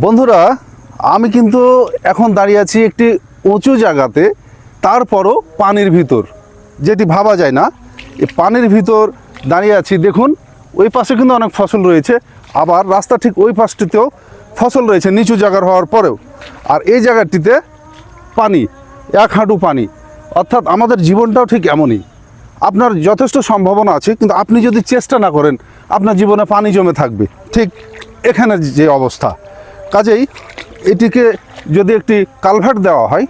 বন্ধুরা, আমি কিন্তু এখন দাঁড়িয়ে আছি একটি উঁচু জায়গাতে, তারপরও পানির ভিতর, যেটি ভাবা যায় না। এই পানির ভিতর দাঁড়িয়ে আছি, দেখুন, ওই পাশে কিন্তু অনেক ফসল রয়েছে, আবার রাস্তা ঠিক ওই পাশটিতেও ফসল রয়েছে নিচু জায়গার হওয়ার পরেও। আর এই জায়গাটিতে পানি, এক হাঁটু পানি, অর্থাৎ আমাদের জীবনটাও ঠিক এমনই। আপনার যথেষ্ট সম্ভাবনা আছে, কিন্তু আপনি যদি চেষ্টা না করেন, আপনার জীবনে পানি জমে থাকবে। ঠিক এখানে যে অবস্থা। কাজেই এটিকে যদি একটি কালভার্ট দেওয়া হয়,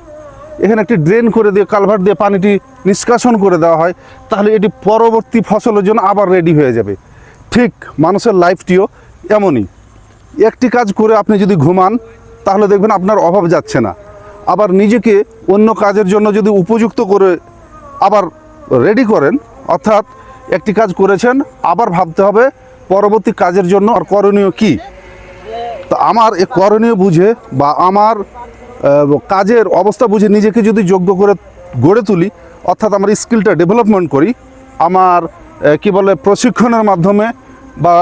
এখানে একটি ড্রেন করে দিয়ে কালভার্ট দিয়ে পানিটি নিষ্কাশন করে দেওয়া হয়, তাহলে এটি পরবর্তী ফসলের জন্য আবার রেডি হয়ে যাবে। ঠিক মানুষের লাইফটিও এমনই। একটি কাজ করে আপনি যদি ঘুমান, তাহলে দেখবেন আপনার অভাব যাচ্ছে না। আবার নিজেকে অন্য কাজের জন্য যদি উপযুক্ত করে আবার রেডি করেন, অর্থাৎ একটি কাজ করেছেন, আবার ভাবতে হবে পরবর্তী কাজের জন্য আর করণীয় কি? তো আমার এ করণীয় বুঝে বা আমার কাজের অবস্থা বুঝে নিজেকে যদি যোগ্য করে গড়ে তুলি, অর্থাৎ আমার স্কিলটা ডেভেলপমেন্ট করি, আমার কি বলে, প্রশিক্ষণের মাধ্যমে বা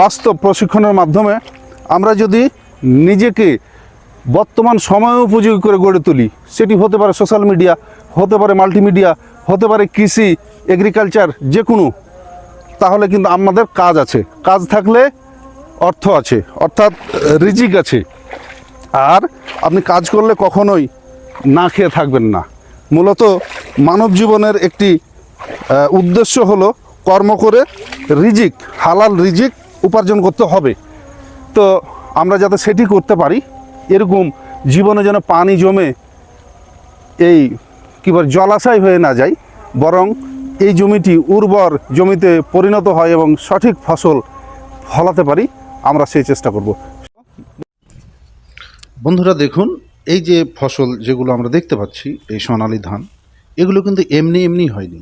বাস্তব প্রশিক্ষণের মাধ্যমে আমরা যদি নিজেকে বর্তমান সময় উপযোগী করে গড়ে তুলি, সেটি হতে পারে সোশ্যাল মিডিয়া হতে পারে মাল্টিমিডিয়া হতে পারে কৃষি এগ্রিকালচার যে কোনো তাহলে কিন্তু আমাদের কাজ আছে। কাজ থাকলে অর্থ আছে, অর্থাৎ রিজিক আছে। আর আপনি কাজ করলে কখনোই না খেয়ে থাকবেন না। মূলত মানব জীবনের একটি উদ্দেশ্য হলো কর্ম করে রিজিক, হালাল রিজিক উপার্জন করতে হবে। তো আমরা যাতে সেটি করতে পারি, এরকম জীবনে যেন পানি জমে এই, কী বলে, জলাশয় হয়ে না যায়, বরং এই জমিটি উর্বর জমিতে পরিণত হয় এবং সঠিক ফসল ফলাতে পারি আমরা সেই চেষ্টা করব। বন্ধুরা দেখুন এই যে ফসল যেগুলো আমরা দেখতে পাচ্ছি এই সোনালী ধান এগুলো কিন্তু এমনি এমনি হয়নি।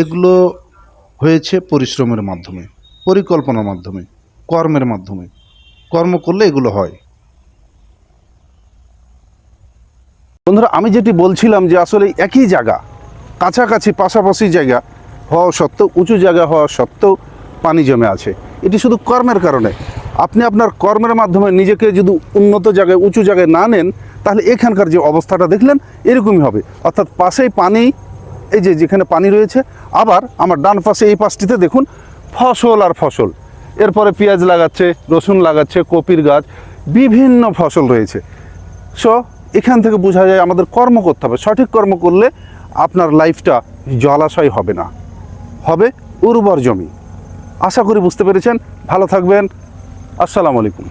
এগুলো হয়েছে পরিশ্রমের মাধ্যমে পরিকল্পনার মাধ্যমে কর্মের মাধ্যমে। কর্ম করলে এগুলো হয়। বন্ধুরা আমি যেটি বলছিলাম যে আসলে একই জায়গা কাছাকাছি পাশাপাশি জায়গা হওয়া সত্ত্বেও উঁচু জায়গা হওয়া সত্ত্বেও পানি জমে আছে। এটি শুধু কর্মের কারণে। আপনি আপনার কর্মের মাধ্যমে নিজেকে যদি উন্নত জায়গায়, উঁচু জায়গায় না নেন, তাহলে এখানকার যে অবস্থাটা দেখলেন, এরকমই হবে। অর্থাৎ পাশেই পানি, এই যে যেখানে পানি রয়েছে, আবার আমার ডান পাশে এই পাশটিতে দেখুন, ফসল আর ফসল। এরপরে পেঁয়াজ লাগাচ্ছে, রসুন লাগাচ্ছে, কপির গাছ, বিভিন্ন ফসল রয়েছে। সো এখান থেকে বোঝা যায় আমাদের কর্ম করতে হবে। সঠিক কর্ম করলে আপনার লাইফটা জলাশয় হবে না। হবে উর্বর জমি। আশা করি বুঝতে পেরেছেন। ভালো থাকবেন। আসসালামু আলাইকুম।